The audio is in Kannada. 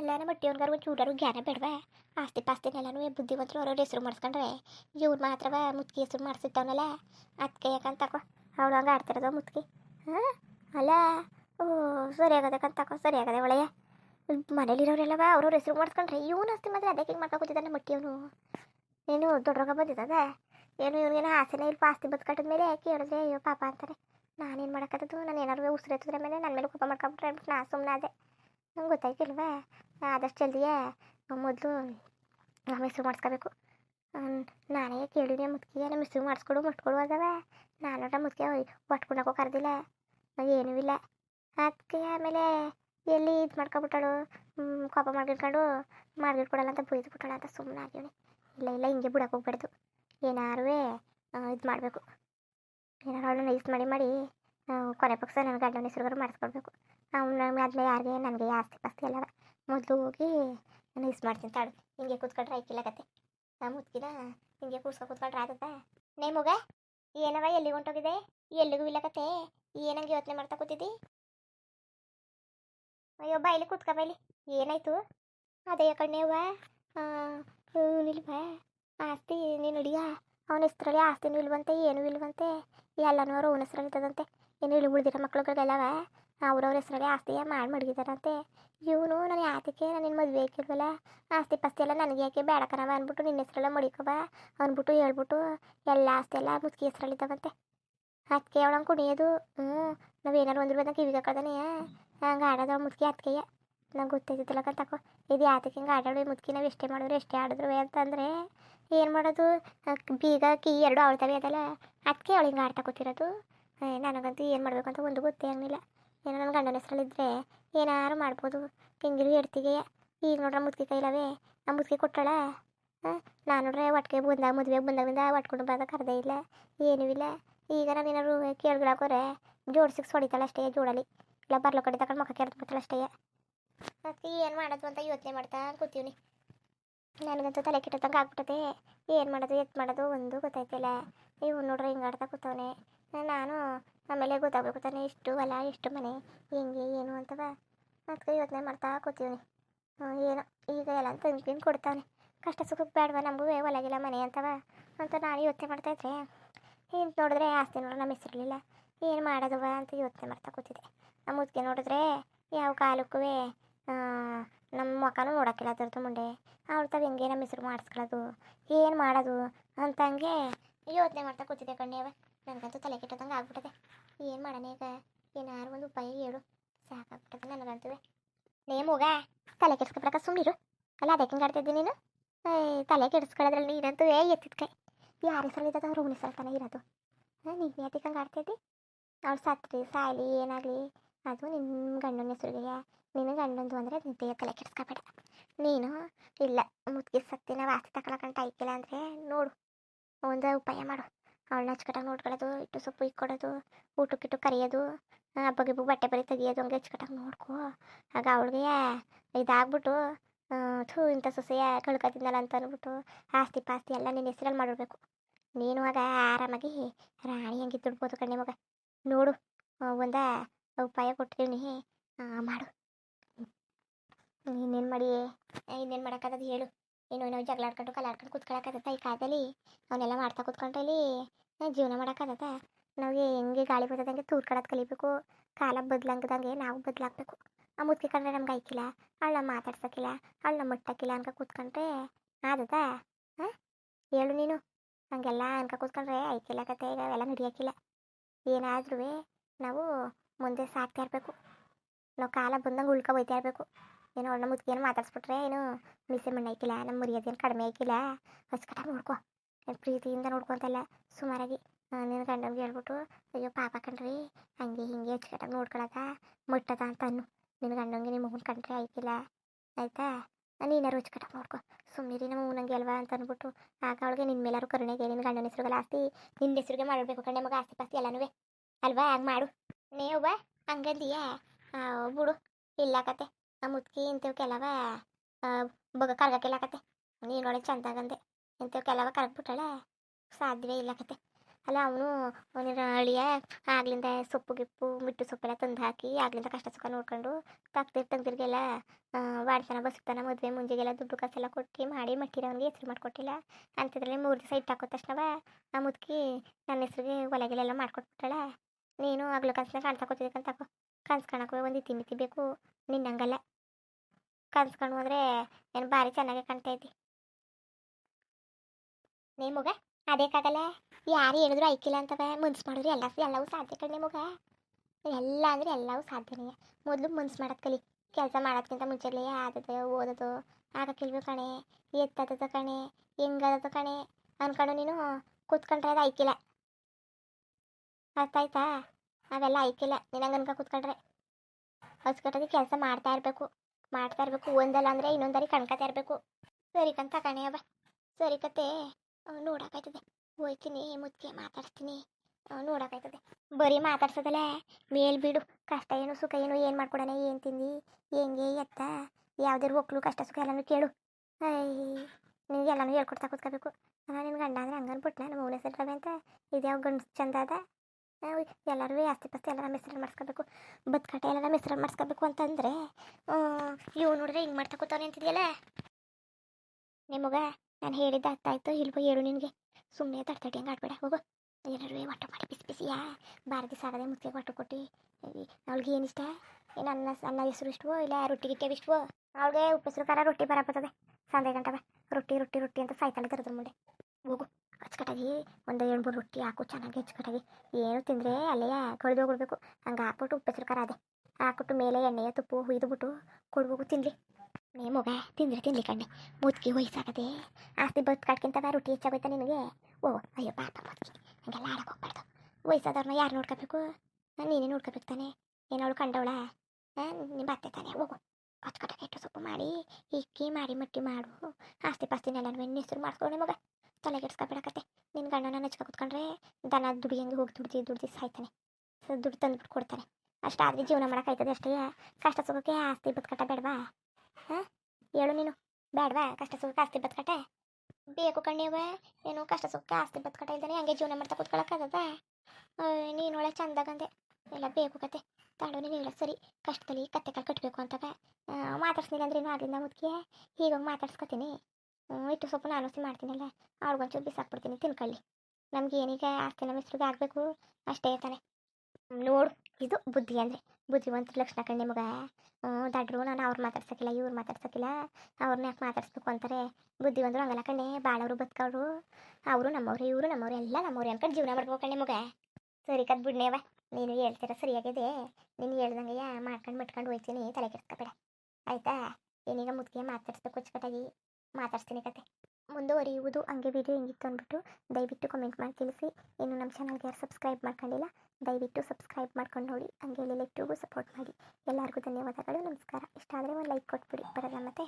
ಅಲ್ಲ ನಮ್ಮ ಬಟ್ಟಿಯವ್ರಿಗಾರು ಒಂದು ಚೂಡಾರು ಜ್ಞಾನ ಬೇಡವಾ? ಆಸ್ತಿ ಪಾಸ್ತಿನೆಲ್ಲನೂ ಬುದ್ಧಿವಂತರು ಅವ್ರವ್ರ ಹೆಸರು ಮಾಡಿಸ್ಕೊಂಡ್ರೆ ಇವ್ರು ಮಾತ್ರವ ಮುತ್ಕಿ ಹೆಸರು ಮಾಡಿಸಿಟ್ಟವನಲ್ಲ ಅದಕ್ಕೆ ಯಾಕಂತ ಅವಳು ಹಂಗೆ ಆಡ್ತಿರೋದು ಮುತ್ಕಿ. ಹಾಂ? ಅಲ್ಲ? ಓ, ಸರಿ ಆಗದಕ್ಕಂತ ತಕೋ, ಸರಿ ಆಗದೆ ಒಳ್ಳೆಯ ಮನೇಲಿರೋರೆಲ್ಲವ ಅವ್ರವ್ರ ಹೆಸರು ಮಾಡಿಸ್ಕೊಂಡ್ರೆ ಇವನು ಆಸ್ತಿ ಮಾತ್ರ ಅದಕ್ಕೆ ಹಿಂಗೆ ಮಾಡ್ಕೊತಿದ್ದಾನೆ ಮಟ್ಟಿಯವನು ಏನು ದೊಡ್ಡರೋಗ ಬಂದಿದ್ದದ ಏನು ಇವ್ನಿಗೇನು ಆಸೆನೇ ಇಲ್ಲ ಆಸ್ತಿ ಬದುಕಟ್ಟದ ಮೇಲೆ ಕೇಳಿದ್ರೆ ಅಯ್ಯೋ ಪಾಪ ಅಂತಾರೆ. ನಾನೇನು ಮಾಡೋಕ್ಕದ್ದು ನಾನು ಏನಾದ್ರು ಉಸಿರು ಮೇಲೆ ನನ್ನ ಮೇಲೆ ಕೋಪ ಮಾಡ್ಕೊಂಬಿಟ್ರೆ ಅಂದ್ಬಿಟ್ಟು ನಾ ಸುಮ್ಮನೆ ಅದೇ. ನಂಗೆ ಗೊತ್ತಾಯ್ತಿಲ್ವಾ? ಆದಷ್ಟು ಜಲ್ದಿಯೇ ಮೊದಲು ನಮ್ಮ ಹೆಸರು ಮಾಡಿಸ್ಕೋಬೇಕು. ನಾನೇ ಕೇಳಿದೆ ಮುದ್ಕಿಗೆ ನಮ್ಮ ಹೆಸರು ಮಾಡಿಸ್ಕೊಡು, ಮುಟ್ಕೊಡು ಅದವೆ. ನಾನು ಮುದ್ಕೆ ಒಟ್ಕೊಂಡೋಗೋ ಕರೆದಿಲ್ಲ. ಏನೂ ಇಲ್ಲ. ಅದಕ್ಕೆ ಆಮೇಲೆ ಎಲ್ಲಿ ಇದು ಮಾಡ್ಕೊಬಿಟ್ಟಾಳು? ಕೋಪ ಮಾಡ್ಗಿಟ್ಕೊಂಡು ಮಾಡ್ಗಿಟ್ಕೊಡಲ್ಲ ಅಂತ ಬೈದು ಬಿಟ್ಟಾಳ ಅಂತ ಸುಮ್ಮನೆ ಆಗಿವ್ನಿ ಇಲ್ಲ ಇಲ್ಲ, ಹಿಂಗೆ ಬಿಡಕ್ಕೆ ಹೋಗ್ಬಾರ್ದು ಏನಾರು ಇದು ಮಾಡಬೇಕು. ಏನಾರು ಅವಳನ್ನ ನೈಸ್ ಮಾಡಿ ಮಾಡಿ ಕೊನೆ ಪಕ್ಷ ನನ್ನ ಗಂಡನ ಹೆಸರುಗಾರು ಮಾಡಿಸ್ಕೊಡ್ಬೇಕು. ಅವ್ನು ಆದ್ಮೇಲೆ ಯಾರಿಗೆ, ನನಗೆ ಆಸ್ತಿ, ಪಾಸ್ತಿ ಎಲ್ಲ ಮೊದಲು ಹೋಗಿ ನೈಸ್ ಮಾಡ್ತೀನಿ ತಾಳು. ಹಿಂಗೆ ಕೂತ್ಕೊಂಡ್ರೆ ಐಕಿಲ್ಲ ಕತೆ. ಆ ಮುತ್ಕಿನ ಹಿಂಗೆ ಕೂಸ್ಕೊ ಕೂತ್ಕೊಂಡ್ರೆ ಆದದ ನೇ ಮಗ, ಏನವ ಎಲ್ಲಿಗೆ ಹೊಂಟೋಗಿದೆ ಎಲ್ಲಿಗೂ ಇಲ್ಲ ಕತೆ. ಏನಂಗೆ ಯೋಚನೆ ಮಾಡ್ತಾ ಕೂತಿದ್ದಿ? ಅಯ್ಯೋ, ಬಾಯ್ಲಿ ಕೂತ್ಕ ಬಾಯ್ಲಿ. ಏನಾಯ್ತು? ಅದೇ ಕಣ್ಣೇವ ಇಲ್ವಾ ಆಸ್ತಿ ನೀನು ಹಿಡಿಯ? ಅವನ ಹೆಸ್ರಲ್ಲಿ ಆಸ್ತಿನೂ ಇಲ್ವಂತೆ, ಏನೂ ಇಲ್ವಂತೆ. ಎಲ್ಲನೂ ಅವ್ರ ಅವನ ಹೆಸ್ರಲ್ಲಿ ಇರ್ತದಂತೆ ಏನು ಇಲ್ಲಿ ಉಳಿದಿರೋ ಮಕ್ಳುಗಳಿಗೆಲ್ಲವ? ಅವ್ರವ್ರ ಹೆಸ್ರಲ್ಲಿ ಆಸ್ತಿಯ ಮಾಡಿ ಮಡಗಿದಾರಂತೆ. ಇವನು ನಾನು ಯಾತಕ್ಕೆ, ನಾನು ನಿನ್ನ ಮದುವೆ ಹಾಕಿಲ್ವಲ್ಲ ಆಸ್ತಿ ಪಾಸ್ತಿ ಎಲ್ಲ ನನಗೆ ಯಾಕೆ ಬೇಡ ಕಣವ ಅಂದ್ಬಿಟ್ಟು ನಿನ್ನ ಹೆಸ್ರೆಲ್ಲ ಮಡಿಕವ ಅಂದ್ಬಿಟ್ಟು ಹೇಳ್ಬಿಟ್ಟು ಎಲ್ಲ ಆಸ್ತಿ ಎಲ್ಲ ಮುಸ್ಕಿ ಹೆಸ್ರಲ್ಲಿದ್ದಾವಂತೆ ಅದಕ್ಕೆ ಅವಳಂಗೆ ಕುಣಿಯೋದು, ಹ್ಞೂ, ನಾವು ಏನಾರು ಒಂದಿರ್ಬೋದಂಗೆ ಕಿವಿಗೆ ಕಳ್ದಾನೆ ಹಂಗೆ ಆಡೋದು ಮುಸ್ಕಿ ಅದಕ್ಕೆಯ ನಂಗೆ ಗೊತ್ತಾಯ್ತಿದ್ದಿಲ್ಲ ತಕೋ, ಇದು ಯಾತಕ್ಕೆ ಹಿಂಗೆ ಆಡಾಡು ಮುದುಕಿ ನಾವು ಎಷ್ಟೇ ಮಾಡಿದ್ರು ಎಷ್ಟೇ ಆಡಿದ್ರು ಅಂತಂದರೆ ಏನು ಮಾಡೋದು? ಬೀಗ, ಕೀ ಎರಡು ಅವಳ್ತವೆ ಅದಲ್ಲ. ಅದಕ್ಕೆ ಅವಳು ಹಿಂಗೆ ಆಡ್ತಾ ಕೂತಿರೋದು. ನನಗಂತೂ ಏನು ಮಾಡಬೇಕು ಅಂತ ಒಂದು ಗೊತ್ತೇ ಆಗಲಿಲ್ಲ. ಏನೋ ನನ್ನ ಗಂಡನ ಹೆಸ್ರಲ್ಲಿದ್ದರೆ ಏನಾರು ಮಾಡ್ಬೋದು. ಹಿಂಗಿರು ಎಡ್ತಿಗೆ. ಈಗ ನೋಡ್ರೆ ಮುದುಕಿ ಕೈಲವೇ. ನಮ್ಮ ಮುದುಕಿ ಕೊಟ್ಟಳ ನಾನು ನೋಡ್ರೆ ಒಟ್ಟಿಗೆ ಬಂದಾಗ, ಮದುವೆಗೆ ಬಂದಾಗಿಂದ ಒಟ್ಕೊಂಡು ಬಂದ ಕರೆದೇ ಇಲ್ಲ. ಏನೂ ಇಲ್ಲ. ಈಗ ನಾನು ಏನಾದ್ರು ಕೇಳ್ಬಿಡಾಕೋರೆ ಜೋಡ್ಸಿಗೆ ಹೊಡಿತಾಳೆ ಅಷ್ಟೇ ಜೋಡಲಿ. ಇಲ್ಲ ಬರ್ಲೋ ಕಡೆ ತಗೊಂಡು ಮುಖ ಬಿಡ್ತಾಳೆ ಅಷ್ಟೇ. ಅದಕ್ಕೆ ಏನು ಮಾಡೋದು ಅಂತ ಯೋಚನೆ ಮಾಡ್ತಾ ಕೂತೀವಿ ನನಗಂತೂ ತಲೆ ಕೆಟ್ಟದಂಗೆ ಆಗ್ಬಿಟ್ಟದೆ. ಏನು ಮಾಡೋದು ಎತ್ತು ಮಾಡೋದು, ಒಂದು ಗೊತ್ತಾಯ್ತಿಲ್ಲ. ಇವ್ನು ನೋಡ್ರೆ ಹಿಂಗಾಡ್ತಾ ಕೂತವನೆ. ನಾನು ಆಮೇಲೆ ಗೊತ್ತಾಗಬೇಕು ತಾನೆ, ಇಷ್ಟು ಹೊಲ ಎಷ್ಟು ಮನೆ, ಹೆಂಗೆ, ಏನು ಅಂತವ. ಅದಕ್ಕೆ ಯೋಚನೆ ಮಾಡ್ತಾ ಕೂತೀವಿ ಏನು, ಈಗ ಎಲ್ಲ ತಂದ್ಕೊಂಡು ಕೊಡ್ತಾನೆ. ಕಷ್ಟ ಸುಖಕ್ಕೆ ಬೇಡವ ನಮಗೂ ಹೊಲಗಿಲ್ಲ ಮನೆ ಅಂತವ. ಅಂತ ನಾನು ಯೋಚನೆ ಮಾಡ್ತಾ ಇದ್ರೆ, ಏನು ನೋಡಿದ್ರೆ ಆಸ್ತಿ ನೋಡ್ರೆ ನಮ್ಮ ಹೆಸರಿರಲಿಲ್ಲ. ಏನು ಮಾಡೋದವ ಅಂತ ಯೋಚನೆ ಮಾಡ್ತಾ ಕೂತಿದ್ದೆ. ನಮ್ಮ ಮುದ್ಕೆ ನೋಡಿದ್ರೆ ಯಾವ ಕಾಲಕ್ಕೂ ನಮ್ಮ ಮುಖನೂ ನೋಡೋಕ್ಕಿಲ್ಲ ಅದ್ರದ್ದು ಮುಂಡೆ ಅವ್ರು ತಾವು ಹೆಂಗೆ ನಮ್ಮ ಹೆಸರು ಮಾಡಿಸ್ಕೊಳ್ಳೋದು, ಏನು ಮಾಡೋದು ಅಂತಂಗೆ ಯೋಚನೆ ಮಾಡ್ತಾ ಕೂತಿದ್ದೆ ಕಣ್ಣಿಯವ ನನಗಂತೂ ತಲೆ ಕೆಟ್ಟದಂಗೆ ಆಗ್ಬಿಟ್ಟದೆ. ಏನು ಮಾಡೋಣ ಈಗ? ಏನಾರು ಒಂದು ಉಪಾಯ ಹೇಳು. ಸಾಕಾಗ್ಬಿಟ್ಟದೆ ನನಗಂತೂ. ನೇ ಮೂಗ, ತಲೆ ಕೆಡ್ಸ್ಕೊಬ್ರಕ ಸುಮ್ಮನಿರು ಅಲ್ಲ, ಅದಕ್ಕೆ ಹಿಂಗೆ ಆಡ್ತಿದ್ದಿ ನೀನು? ತಲೆ ಕೆಡಿಸ್ಕೊಳ್ಳೋದ್ರಲ್ಲಿ ನೀನಂತೂ, ಏ ಎತ್ತಿದ ಕೈ ಯಾರ ಹೆಸರಲ್ಲಿ ಅವ್ರ ಅವ್ನ ಹೆಸರು ಇರೋದು. ನೀನು ಯಾತಕ್ಕೆ ಹಂಗೆ ಆಡ್ತಿದ್ದಿ? ಅವ್ಳು ಸತ್ರಿ, ಸಾಯಲಿ, ಏನಾಗಲಿ? ಅದು ನಿಮ್ಮ ಗಂಡನ ಹೆಸರಿಗೆ. ನಿನ್ನ ಗಂಡಂದು ಅಂದರೆ ನಿದ್ದೆ ತಲೆ ಕೆಡಿಸ್ಕೊಬೇಡ. ನೀನು ಇಲ್ಲ ಮುತ್ತಿಗೆ ಸತ್ತಿನ ವಾಸಿ ತಗೊಳಕಂಟ ಐಕಿಲ್ಲ ಅಂದರೆ ನೋಡು. ಒಂದು ಉಪಾಯ ಮಾಡು. ಅವಳನ್ನ ಅಚ್ಚುಕಟ್ಟಾಗಿ ನೋಡ್ಕೊಳ್ಳೋದು ಇಟ್ಟು ಸೊಪ್ಪು ಇಕ್ಕೊಡೋದು ಊಟಕ್ಕಿಟ್ಟು ಕರೆಯೋದು ಹಬ್ಬ ಬಟ್ಟೆ ಬರೀ ತೆಗಿಯೋದು ಹಂಗೆ ಅಚ್ಚುಕಟ್ಟಾಗಿ ನೋಡ್ಕೋ. ಆಗ ಅವಳಿಗೆ ಇದಾಗ್ಬಿಟ್ಟು ಥೂ, ಇಂಥ ಸೊಸೆಯ ಕಳ್ಕೊತಿದ್ನಲ್ಲ ಅಂತ ಅಂದ್ಬಿಟ್ಟು ಆಸ್ತಿ ಪಾಸ್ತಿ ಎಲ್ಲ ನಿನ್ನ ಹೆಸರಲ್ಲಿ ಮಾಡಿರ್ಬೇಕು ನೀನು ಆಗ ಆರಾಮಾಗಿ ರಾಣಿ ಹಂಗೆ ದುಡ್ಬೋದು ಕಣ್ಣೆ ಮಗ. ನೋಡು ಒಂದ ಉಪಾಯ ಕೊಟ್ಟಿದ್ದೀನಿ ಮಾಡು. ಇನ್ನೇನು ಮಾಡಿ, ಇನ್ನೇನು ಮಾಡೋಕ್ಕಾಗದು ಹೇಳು. ಏನು ನಾವು ಜಗಳ ಆಡ್ಕೊಂಡು ಕಲಾಡ್ಕೊಂಡು ಕುತ್ಕೊಳಕ್ಕಾಗತ್ತ ಈ ಕಾಲದಲ್ಲಿ. ಅವನ್ನೆಲ್ಲ ಮಾಡ್ತಾ ಕೂತ್ಕೊಂಡ್ರಲ್ಲಿ ಜೀವನ ಮಾಡೋಕ್ಕಾಗತ್ತ ನಾವು ಹೆಂಗೆ ಗಾಳಿ ಬರ್ತದಂಗೆ ತೂರ್ಕೊಳೋದು ಕಲಿಬೇಕು. ಕಾಲ ಬದ್ಲಂಗದಂಗೆ ನಾವು ಬದಲಾಗಬೇಕು. ಆ ಮುದ್ಕೆ ಕಂಡ್ರೆ ನಮ್ಗೆ ಐಕಿಲ್ಲ ಅವಳನ್ನ ಮಾತಾಡ್ಸೋಕ್ಕಿಲ್ಲ ಅವಳನ್ನ ಮುಟ್ಟಕ್ಕಿಲ್ಲ ಅನ್ಕ ಕೂತ್ಕೊಂಡ್ರೆ ಆದದ ಹಾಂ? ಹೇಳು ನೀನು. ಹಂಗೆಲ್ಲ ಅನ್ಕ ಕೂತ್ಕೊಂಡ್ರೆ ಐಕಿಲ್ಲ ಕತೆ. ಈಗ ಅವೆಲ್ಲ ನಡೆಯೋಕ್ಕಿಲ್ಲ ಏನಾದ್ರೂ ನಾವು ಮುಂದೆ ಸಾಕ್ತಾ ಇರಬೇಕು. ನಾವು ಕಾಲ ಬಂದಂಗೆ ಉಳ್ಕೊ ಬೈತಾ ಇರಬೇಕು. ಏನೋ ಒಳ್ಳೆ ಮುದ್ಕೆ ಏನು ಮಾತಾಡ್ಸ್ಬಿಟ್ರೆ ಏನು ಮಿಸೆ ಮಣ್ಣು ಐಕಿಲ್ಲ ನಮ್ಮ ಏನು ಕಡಿಮೆ ಐಕಿಲ್ಲ ಅಚ್ಚುಕಟ್ಟಾಗಿ ನೋಡ್ಕೊ. ಪ್ರೀತಿಯಿಂದ ನೋಡ್ಕೊಂತಲ್ಲ, ಸುಮಾರಾಗಿ. ನಿನ್ನ ಗಂಡಮ್ಗೆ ಹೇಳ್ಬಿಟ್ಟು, ಅಯ್ಯೋ ಪಾಪ ಕಣ್ರಿ, ಹಂಗೆ ಹಿಂಗೆ ಅಚ್ಚುಕಟ್ಟಾಗಿ ನೋಡ್ಕೊಳಕ ಮುಟ್ಟದ ಅಂತ ಅನ್ನು. ನಿನ್ನ ಗಂಡಂಗೆ ನಿಮ್ಮ ಮಗನ ಕಂಡ್ರೆ ಐಕಿಲ್ಲ ಆಯ್ತಾ? ನೀನಾರು ಕಟ್ಟ ನೋಡ್ಕೊ. ಸುಮ್ಮನೆ ನಮ್ಮ ನಂಗೆ ಅಲ್ವಾ ಅಂತ ಅಂದ್ಬಿಟ್ಟು ಆಗ ಅವಳಿಗೆ ನಿನ್ನ ಮೇಲಾರು ಕರುಣೆಗೆ ನಿನ್ನ ಗಂಡನ ಹೆಸರುಗಳ ಆಸ್ತಿ ನಿನ್ನ ಹೆಸರಿಗೆ ಮಾಡಬೇಕು ಕಣ್ಣೆ ಮಗ ಆಸ್ತಿ ಪಾಸ್ತಿ ಎಲ್ಲನೂ ಅಲ್ವಾ? ಹಂಗೆ ಮಾಡು. ನೇವ್ವ ಹಂಗಂದೀಯ? ಬಿಡು. ಇಲ್ಲ ಕತೆ. ಆ ಮುದ್ಕಿ ಕೆಲವ ಬಗ ಕರ್ಗಕ್ಕಿಲ್ಲ ನೀರೊಳಗೆ ಚಂದಾಗಂದೆ ಕೆಲವ ಕರ್ಗ್ಬಿಟ್ಟಳೆ ಸಾಧ್ಯವೇ ಇಲ್ಲ ಕತೆ ಅಲ್ಲ ಅವನು ಅವನಿನ ಅಳಿಯ ಆಗ್ಲಿಂದ ಸೊಪ್ಪು ಗಿಪ್ಪು, ಮಿಟ್ಟು ಸೊಪ್ಪೆಲ್ಲ ತಂದು ಹಾಕಿ ಆಗ್ಲಿಂದ ಕಷ್ಟ ಸುಖ ನೋಡ್ಕೊಂಡು ತಗ್ದಿರ್ ತೆಗ್ದಿರ್ಗೆಲ್ಲ ವಾಡ್ತಾನ ಬಸ್ತಾನ ಮದುವೆ ಮುಂಜೆಗೆಲ್ಲ ದುಡ್ಡು ಕಾಸೆಲ್ಲ ಕೊಟ್ಟು ಮಾಡಿ ಮಟ್ಟಿರ ಅವ್ನಿಗೆ ಹೆಸರು ಮಾಡಿಕೊಟ್ಟಿಲ್ಲ. ಅಂಥದ್ರಲ್ಲಿ ಮೂರು ದಿವಸ ಇಟ್ಟು ಹಾಕೋ ತಕ್ಷಣ ಆ ಮುದುಕಿ ನನ್ನ ಹೆಸ್ರಿಗೆ ಒಲೆಗೆಲ್ಲ ಮಾಡ್ಕೊಟ್ಬಿಟ್ಟಾಳ ನೀನು ಆಗ್ಲು ಕಸನ ಕಾಣ್ತಾ ಕೂತಿದ್ದಕ್ಕಂತ ಕನ್ಸು ಕಾಣಕ್ಕೆ ಒಂದು ಇತಿ ತಿಬೇಕು ಬೇಕು ನಿನ್ನಂಗಲ್ಲ. ಕನ್ಸು ಕಾಣು ಅಂದರೆ ಏನು ಭಾರಿ ಚೆನ್ನಾಗಿ ಕಾಣ್ತಾ ಇದ್ದಿ ನೀ ಮಗ, ಅದೇಕಾಗಲ್ಲ? ಯಾರು ಹೇಳಿದ್ರು ಐಕಿಲ್ಲ ಅಂತ ಮುನ್ಸ್ ಮಾಡಿದ್ರೆ ಎಲ್ಲ ಎಲ್ಲವೂ ಸಾಧ್ಯ ಕಣೆ ಮಗ ಎಲ್ಲ ಅಂದರೆ ಎಲ್ಲವೂ ಸಾಧ್ಯನೇ. ಮೊದಲು ಮುನ್ಸ್ ಮಾಡೋದು ಕಲಿ, ಕೆಲಸ ಮಾಡೋದ್ಕಿಂತ ಮುಂಚೆಲೇ ಆದದು ಓದೋದು ಆಗಕ್ಕಿಲ್ವ ಕಣೆ ಎತ್ತದ ಕಣೆ ಹೆಂಗದ ಕಣೆ ಅನ್ಕೊಂಡು ನೀನು, ಕೂತ್ಕೊಂಡ್ರೆ ಅದು ಐಕಿಲ್ಲ. ಅರ್ಥ ಆಯ್ತಾ ಅವೆಲ್ಲ ಐಕಿಲ್ಲ ನಿನಗೆ ಅನ್ಕ ಕೂತ್ಕೊಂಡ್ರೆ. ಹಚ್ಕಟ್ಟೋದು ಕೆಲಸ ಮಾಡ್ತಾ ಇರಬೇಕು ಮಾಡ್ತಾ ಇರಬೇಕು, ಒಂದಲ್ಲ ಅಂದರೆ ಇನ್ನೊಂದರಿ ಕಣ್ಕತಾ ಇರಬೇಕು. ಸರಿ ಕಂತ ಕಣೆ ಅವ ಸರಿ ಕತೆ. ನೋಡೋಕಾಯ್ತದೆ, ಹೋಯ್ತೀನಿ, ಮುದ್ಕೆ ಮಾತಾಡ್ತೀನಿ. ನೋಡೋಕಾಯ್ತದೆ, ಬರೀ ಮಾತಾಡ್ಸೋದಲ್ಲ? ಮೇಲ್ ಬಿಡು, ಕಷ್ಟ ಏನು, ಸುಖ ಏನು ಏನು ಮಾಡ್ಕೊಡೋಣ, ಏನು ತಿಂದು, ಹೆಂಗೆ, ಎತ್ತ ಯಾವ್ದಾರು ಒಕ್ಕಲು ಕಷ್ಟ, ಸುಖ ಎಲ್ಲನೂ ಕೇಳು. ನಿನಗೆ ಎಲ್ಲನೂ ಹೇಳ್ಕೊಡ್ತಾ ಕೂತ್ಕೋಬೇಕು. ನಾನು ನಿನ್ನ ಗಂಡ ಅಂದ್ರೆ ಹಂಗೆ ಅನ್ಬಿಟ್ನ ನಮ್ಮ ಮೌನ ಅಂತ, ಇದ್ಯಾವ ಗಂಡು ಚಂದ ಅದ? ಎಲ್ಲರೂ ಆಸ್ತಿ ಪಾಸ್ತಿ ಎಲ್ಲ ನಮ್ಮ ಹೆಸರಲ್ಲಿ ಮಾಡಿಸ್ಕೋಬೇಕು ಬದುಕಾಟ ಎಲ್ಲ ನಮ್ಮ ಹೆಸರಲ್ಲಿ ಮಾಡಿಸ್ಕೋಬೇಕು ಅಂತಂದರೆ ಇವು ನೋಡಿದ್ರೆ ಹಿಂಗೆ ಮಾಡ್ತಾ ಕೂತವ್ನೆ ಅಂತಿದೆಯಲ್ಲ? ನಿಮಗೆ ನಾನು ಹೇಳಿದ್ದ ಅರ್ಥ ಆಯ್ತು, ಇಲ್ವೋ ಹೇಳು ನಿನಗೆ. ಸುಮ್ಮನೆ ತಡ್ತಡಿ ಹಂಗೆ ಆಡ್ಬೇಡ, ಹೋಗು. ಎಲ್ಲರೂ ಒಟ್ಟು ಮಾಡಿ ಬಿಸಿ ಬಿಸಿಯಾ? ಬಾರದಿ ಸಾರದೆ ಮುತ್ತಿಗೆ ಒಟ್ಟು ಕೊಟ್ಟು ಅವಳಿಗೆ ಏನಿಷ್ಟ ಏನು ಅನ್ನ ಅನ್ನ ಹೆಸರು ಇಷ್ಟವೋ, ಇಲ್ಲ ರೊಟ್ಟಿ ಗಿಟ್ಟೆ ಇಷ್ಟವೋ? ಅವಳಿಗೆ ಉಪ್ಪಿಸ್ರು ಖಾರ ರೊಟ್ಟಿ ಬರಬತ್ತದೆ ಸಂಜೆ ಗಂಟವ ರೊಟ್ಟಿ ರೊಟ್ಟಿ ರೊಟ್ಟಿ ಅಂತ ಸಾಯ್ತಾಳೆ ತರದ್ರ ಮುಂದೆ. ಹೋಗು. ಅಚ್ಚಕಟ್ಟಾಗಿ ಒಂದು ಎರಡು ಮೂರು ರೊಟ್ಟಿ ಹಾಕು, ಚೆನ್ನಾಗಿ ಅಚ್ಚಕಟ್ಟಾಗಿ. ಏನು ತಿಂದರೆ ಅಲ್ಲೇ ಕಳೆದು ಹೋಗ್ಬಿಡ್ಬೇಕು. ಹಂಗೆ ಹಾಕ್ಬಿಟ್ಟು ಉಪ್ಪೆಸರು ಖಾರ ಅದೇ. ಹಾಕ್ಬಿಟ್ಟು ಮೇಲೆ ಎಣ್ಣೆಯ ತುಪ್ಪು ಹುಯ್ದುಬಿಟ್ಟು ಕೊಡ್ಬೇಕು ತಿನ್ಲಿ ನೀ ಮಗ ತಿಂದ್ರೆ ತಿನ್ಲಿ ಕಣ್ಣೆ. ಮುದ್ಕಿ ವಯಸ್ಸಾಗದೆ ಆಸ್ತಿ ಬದುಕಾಡ್ಕಿಂತ ರೊಟ್ಟಿ ಹೆಚ್ಚಾಗೋಯ್ತಾ ನಿನಗೆ? ಓ, ಅಯ್ಯೋ, ಪಾಪ ಮುದ್ಕಿ. ಹಂಗೆಲ್ಲ ಆಡಕ್ಕೆ ಹೋಗ್ಬಾರ್ದು. ವಯಸ್ಸಾದವ್ರನ್ನ ಯಾರು ನೋಡ್ಕೋಬೇಕು? ನೀನೇ ನೋಡ್ಕೋಬೇಕು ತಾನೆ. ಏನವಳು ಕಂಡವಳ? ನಿಮ್ಮ ಅತ್ತೆ ತಾನೆ. ಹೋಗು. ಅಚ್ಚಕಟ್ಟಾಗಿ ಇಟ್ಟು ಸೊಪ್ಪು ಮಾಡಿ, ಇಕ್ಕಿ, ಮಾಡಿ, ಮಟ್ಟಿ ಮಾಡು. ಆಸ್ತಿ ಪಾಸ್ತಿನೆಲ್ಲ ಹೆಸರು ಮಾಡ್ಕೊಳ್ಳಿ ಮಗ. ತಲೆ ಕೆಡ್ಸ್ಕೊಬೇಡಕತ್ತೆ ನಿನ್ನ ಗಂಡನ ನೆಚ್ಕೊ ಕುತ್ಕೊಂಡ್ರೆ ದನ ದುಡಿಯಂಗೆ ಹೋಗಿ ದುಡ್ದು ದುಡ್ದು ಸಾಯ್ತಾನೆ. ದುಡ್ಡು ತಂದ್ಬಿಟ್ಟು ಕೊಡ್ತಾರೆ ಅಷ್ಟಾದ್ರೆ ಜೀವನ ಮಾಡೋಕ್ಕಾಯ್ತದೆ ಅಷ್ಟೇ. ಕಷ್ಟ ಸುಖಕ್ಕೆ ಆಸ್ತಿ ಬದ್ಕಟ್ಟ ಬೇಡವಾ? ಹಾಂ? ಹೇಳು ನೀನು. ಬೇಡವಾ? ಕಷ್ಟ ಸುಖಕ್ಕೆ ಆಸ್ತಿ ಬದ್ಕಟ್ಟೆ? ಬೇಕು ಕಣ್ಣಿವೆ ಏನು ಕಷ್ಟ ಸುಖಕ್ಕೆ ಆಸ್ತಿ ಬದ್ಕಟ್ಟ ಇಲ್ದಾನೆ ಹಂಗೆ ಜೀವನ ಮಾಡ್ತಾ ಕುತ್ಕೊಳಕ್ಕಾಗದ ನೀನು ಒಳ್ಳೆ ಚಂದಾಗಂದೆ ಎಲ್ಲ ಬೇಕು ಕತೆ. ತಾಡು ನೀನು ಹೇಳೋ ಸರಿ. ಕಷ್ಟದಲ್ಲಿ ಕತ್ತೆ ಕಟ್ಟಬೇಕು ಅಂತವ ಮಾತಾಡ್ಸ್ನಿಲ್ಲ ಅಂದ್ರೆ ಏನು ಆಗಲಿಲ್ಲ ಮುದ್ಕಿಯ? ಹೀಗೆ ಮಾತಾಡ್ಸ್ಕೊತೀನಿ. ಇಟ್ಟು ಸ್ವಲ್ಪ ನಾನು ಮಾಡ್ತೀನಲ್ಲ ಒಂಚೂರು ಬಿಸಾಕ್ಬಿಡ್ತೀನಿ, ತಿನ್ಕೊಳ್ಳಿ. ನಮ್ಗೆ ಏನೀಗ ಆಸ್ತಿ ನಮ್ಮ ಹೆಸ್ರಿಗೆ ಆಗಬೇಕು, ಅಷ್ಟೇ ತಾನೆ. ನೋಡು, ಇದು ಬುದ್ಧಿ ಅಂದರೆ. ಬುದ್ಧಿವಂತರ ಲಕ್ಷಣ ಕಣ್ಣೆ ಮಗ ದಡ್ರು, ನಾನು ಅವ್ರು ಮಾತಾಡ್ಸೋಕ್ಕಿಲ್ಲ, ಇವ್ರು ಮಾತಾಡ್ಸೋಕ್ಕಿಲ್ಲ. ಅವ್ರನ್ನ ಯಾಕೆ ಮಾತಾಡ್ಸ್ಬೇಕು ಅಂತಾರೆ? ಬುದ್ಧಿವಂತರು ಹಂಗಲ್ಲ ಕಣ್ಣೆ, ಬಾಳವರು, ಬದುಕವ್ರು. ಅವರು ನಮ್ಮವ್ರು, ಇವರು ನಮ್ಮವ್ರು, ಎಲ್ಲ ನಮ್ಮವ್ರು ಅನ್ಕೊಂಡು ಜೀವನ ಮಾಡ್ಬೇಕು ಕಣ್ಣೆ ಮಗ ಸರಿ, ಕದ್ ಬಿಡ್ನೇವ ನೀನು ಹೇಳ್ತೀರ ಸರಿಯಾಗಿದೆ. ನೀನು ಹೇಳ್ದಂಗೆ ಮಾಡ್ಕೊಂಡು ಬಿಟ್ಕೊಂಡು ಹೋಯ್ತೀನಿ, ತಲೆ ಕೆಡ್ಸ್ಕೊಬೇಡ. ಆಯಿತಾ? ಏನೀಗ ಮುದ್ಗೆ ಮಾತಾಡ್ಸ್ಬೇಕು, ಅಚ್ಚುಕಟ್ಟಾಗಿ. ಮಾತಾಡ್ಸ್ತೀನಿ ಕತೆ ಮುಂದುವರಿಯುವುದು ಹಂಗೆ ವಿಡಿಯೋ ಹೆಂಗಿತ್ತು ಅಂದ್ಬಿಟ್ಟು ದಯವಿಟ್ಟು ಕಮೆಂಟ್ ಮಾಡಿ ತಿಳಿಸಿ ಇನ್ನು ನಮ್ಮ ಚಾನಲ್ಗೆ ಯಾರು ಸಬ್ಸ್ಕ್ರೈಬ್ ಮಾಡ್ಕೊಂಡಿಲ್ಲ ದಯವಿಟ್ಟು ಸಬ್ಸ್ಕ್ರೈಬ್ ಮಾಡ್ಕೊಂಡು ನೋಡಿ ಹಂಗೆ ಲೆಟ್ಟಿಗೂ ಸಪೋರ್ಟ್ ಮಾಡಿ ಎಲ್ಲರಿಗೂ ಧನ್ಯವಾದಗಳು ನಮಸ್ಕಾರ ಇಷ್ಟ ಆದರೆ ಒಂದು ಲೈಕ್ ಕೊಟ್ಬಿಡಿ ಬರೋಲ್ಲ ಮತ್ತೆ